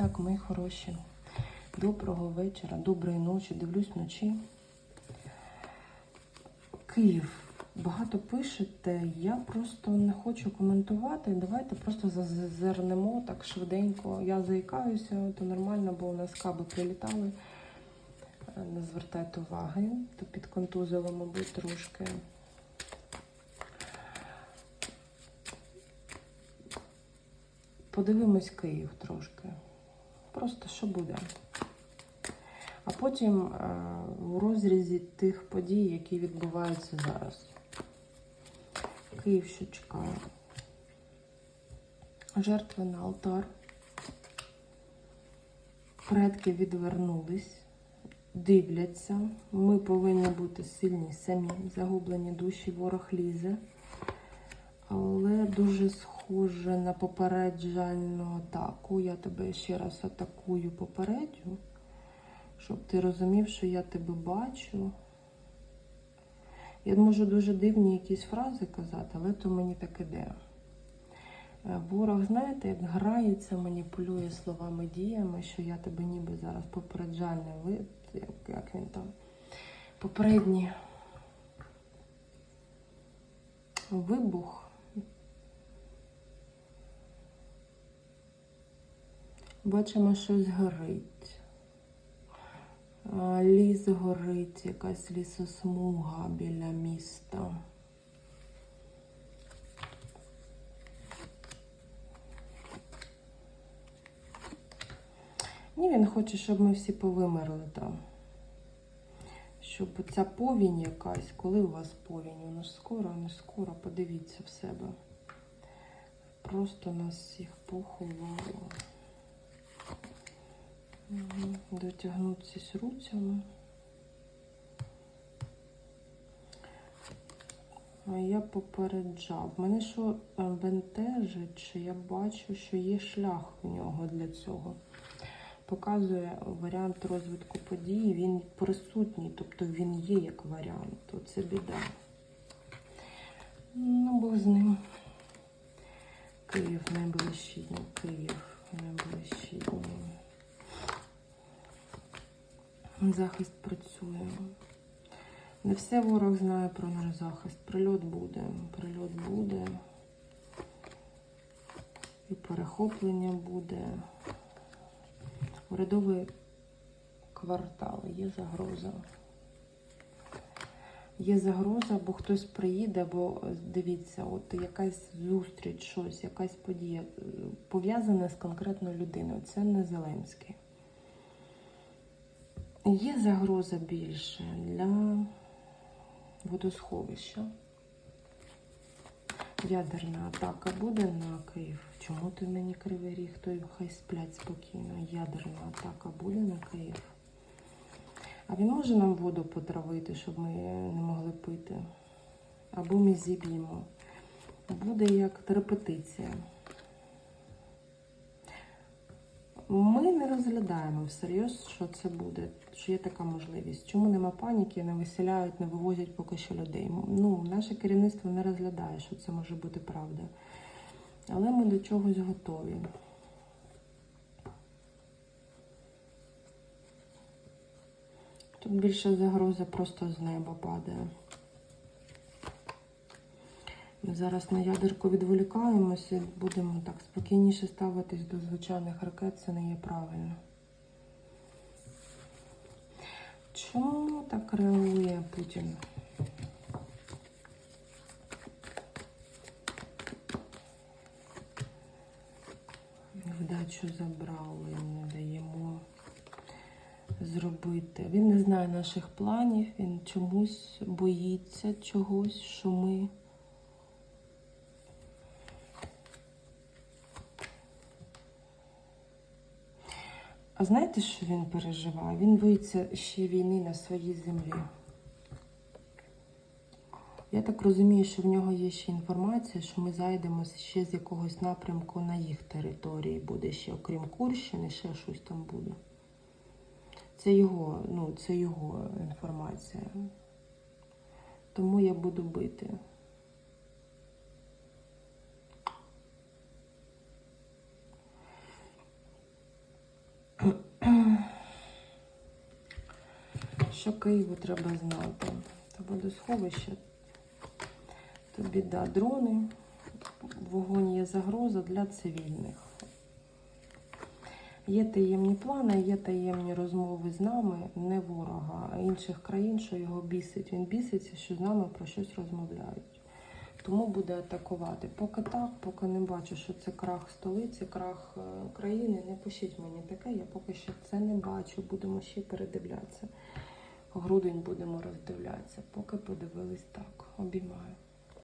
Так, мої хороші. Доброго вечора, доброї ночі. Дивлюсь вночі. Київ. Багато пишете. Я просто не хочу коментувати. Давайте просто зазирнемо так швиденько. Я заїкаюся, то нормально, бо у нас каби прилітали. Е, Не звертайте уваги, то підконтузило, мабуть, трошки. Подивимось Київ трошки. Просто що буде. А потім е, в розрізі тих подій, які відбуваються зараз. Київ що чекає. Жертви на алтар. Предки відвернулись, дивляться. Ми повинні бути сильні самі, загублені душі, ворог лізе. Але дуже схоже на попереджальну атаку. Я тебе ще раз атакую попередню, щоб ти розумів, що я тебе бачу. Я можу дуже дивні якісь фрази казати, але то мені так іде. Е, Ворог, знаєте, як грається, маніпулює словами, діями, що я тебе ніби зараз попереджальний вид, як, як він там, попередній вибух. Бачимо, щось горить. Ліс горить, якась лісосмуга біля міста. Ні, він хоче, щоб ми всі повимерли там. Щоб ця повінь якась, коли у вас повінь? Воно ж скоро, не скоро, подивіться в себе. Просто нас всіх поховало. Дотягнутися руцями. Я попереджав. Мене що е, бентежить, що я бачу, що є шлях в нього для цього. Показує варіант розвитку подій, він присутній, тобто він є як варіант. Оце біда. Ну, Бог з ним. Київ найближчі дні. Київ Захист працює. Не все ворог знає про наш захист. Прильот буде. Прильот буде. І перехоплення буде. Урядовий квартал. Є загроза. Є загроза, бо хтось приїде, бо дивіться, от якась зустріч, щось, якась подія е, пов'язана з конкретною людиною. Це не Зеленський. Є загроза більше для водосховища. Ядерна атака буде на Київ. Чому ти мені кривий ріг? То хай сплять спокійно. Ядерна атака буде на Київ. А він може нам воду потравити, щоб ми не могли пити. Або ми зіб'ємо. Буде як репетиція. Ми не розглядаємо всерйоз, що це буде, що є така можливість. Чому нема паніки, не виселяють, не вивозять поки що людей. Ну, наше керівництво не розглядає, що це може бути правда. Але ми до чогось готові. Тут більше загроза просто з неба падає. Зараз на ядерку відволікаємося і будемо так спокійніше ставитись до звичайних ракет, це не є правильно. Чому так реагує Путін? Вдачу забрали, не даємо зробити. Він не знає наших планів, він чомусь боїться чогось, що ми. А знаєте, що він переживає? Він боїться ще війни на своїй землі. Я так розумію, що в нього є ще інформація, що ми зайдемо ще з якогось напрямку на їх території. Буде ще, окрім Курщини, ще щось там буде. Це його, ну, це його інформація. Тому я буду бити. Що Києву треба знати? Та водосховище, то біда. Дрони, вогонь є загроза для цивільних. Є таємні плани, є таємні розмови з нами, не ворога, а інших країн, що його бісить. Він біситься, що з нами про щось розмовляють. Тому буде атакувати. Поки так, поки не бачу, що це крах столиці, крах е, країни. Не пишіть мені таке, я поки що це не бачу. Будемо ще передивлятися. Грудень будемо роздивлятися. Поки подивились так. Обіймаю.